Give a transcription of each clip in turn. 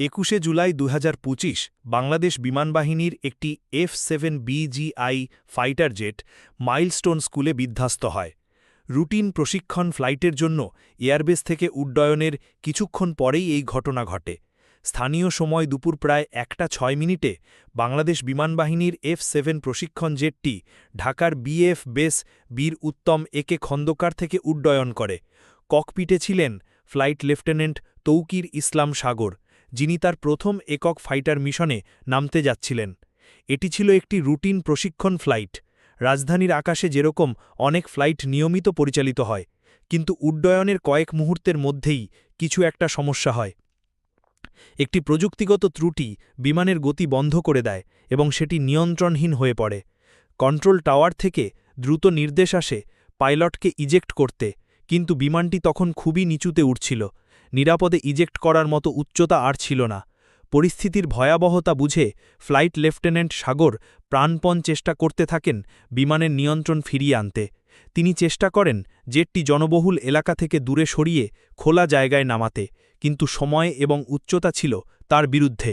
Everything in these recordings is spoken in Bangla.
একুশে জুলাই দু হাজার পঁচিশ বাংলাদেশ বিমানবাহিনীর একটি F seven BGI fighter jet Milestone স্কুলে বিধ্বস্ত হয়। রুটিন প্রশিক্ষণ ফ্লাইটের জন্য এয়ারবেস থেকে উড্ডয়নের কিছুক্ষণ পরেই এই ঘটনা ঘটে। স্থানীয় সময় দুপুর প্রায় একটা ছয় মিনিটে বাংলাদেশ বিমানবাহিনীর এফ সেভেন প্রশিক্ষণ জেটটি ঢাকার বিএফ বেস বীর উত্তম একে খন্দকার থেকে উড্ডয়ন করে। ককপিটে ছিলেন ফ্লাইট লেফটেন্যান্ট তৌকির ইসলাম সাগর। যিনি তার প্রথম একক ফাইটার মিশনে নামতে যাচ্ছিলেন। এটি ছিল একটি রুটিন প্রশিক্ষণ ফ্লাইট। রাজধানীর আকাশে যেরকম অনেক ফ্লাইট নিয়মিত পরিচালিত হয়, কিন্তু উড্ডয়নের কয়েক মুহূর্তের মধ্যেই কিছু একটা সমস্যা হয়। একটি প্রযুক্তিগত ত্রুটি বিমানের গতি বন্ধ করে দেয় এবং সেটি নিয়ন্ত্রণহীন হয়ে পড়ে। কন্ট্রোল টাওয়ার থেকে দ্রুত নির্দেশ আসে পাইলটকে ইজেক্ট করতে, কিন্তু বিমানটি তখন খুবই নিচুতে উঠছিল নিরাপদে ইজেক্ট করার মতো উচ্চতা আর ছিল না। পরিস্থিতির ভয়াবহতা বুঝে ফ্লাইট লেফটেন্যান্ট সাগর প্রাণপণ চেষ্টা করতে থাকেন বিমানের নিয়ন্ত্রণ ফিরিয়ে আনতে। তিনি চেষ্টা করেন জেটটি জনবহুল এলাকা থেকে দূরে সরিয়ে খোলা জায়গায় নামাতে, কিন্তু সময় এবং উচ্চতা ছিল তার বিরুদ্ধে।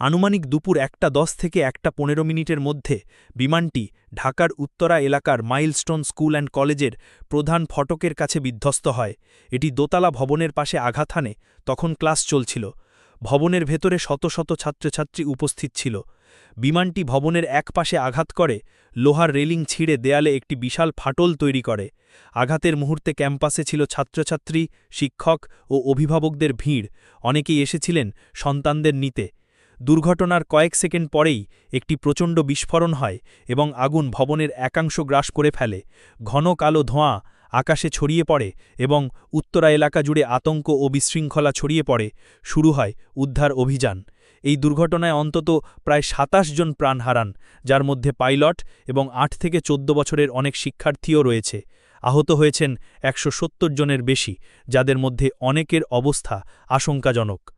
আনুমানিক দুপুর একটা দশ থেকে একটা পনেরো মিনিটের মধ্যে বিমানটি ঢাকার উত্তরা এলাকার মাইলস্টোন স্কুল অ্যান্ড কলেজের প্রধান ফটকের কাছে বিধ্বস্ত হয়। এটি দোতলা ভবনের পাশে আঘাত হানে, তখন ক্লাস চলছিল। ভবনের ভেতরে শত শত ছাত্রছাত্রী উপস্থিত ছিল। বিমানটি ভবনের এক পাশে আঘাত করে, লোহার রেলিং ছিঁড়ে দেয়ালে একটি বিশাল ফাটল তৈরি করে। আঘাতের মুহূর্তে ক্যাম্পাসে ছিল ছাত্রছাত্রী, শিক্ষক ও অভিভাবকদের ভিড়। অনেকেই এসেছিলেন সন্তানদের নিতে। দুর্ঘটনার কয়েক সেকেন্ড পরেই একটি প্রচণ্ড বিস্ফোরণ হয় এবং আগুন ভবনের একাংশ গ্রাস করে ফেলে। ঘন কালো ধোঁয়া আকাশে ছড়িয়ে পড়ে এবং উত্তরা এলাকা জুড়ে আতঙ্ক ও বিশৃঙ্খলা ছড়িয়ে পড়ে শুরু হয় উদ্ধার অভিযান। এই দুর্ঘটনায় অন্তত প্রায় সাতাশ জন প্রাণ হারান, যার মধ্যে পাইলট এবং আট থেকে চোদ্দ বছরের অনেক শিক্ষার্থীও রয়েছে। আহত হয়েছেন একশো সত্তর জনের বেশি, যাদের মধ্যে অনেকের অবস্থা আশঙ্কাজনক।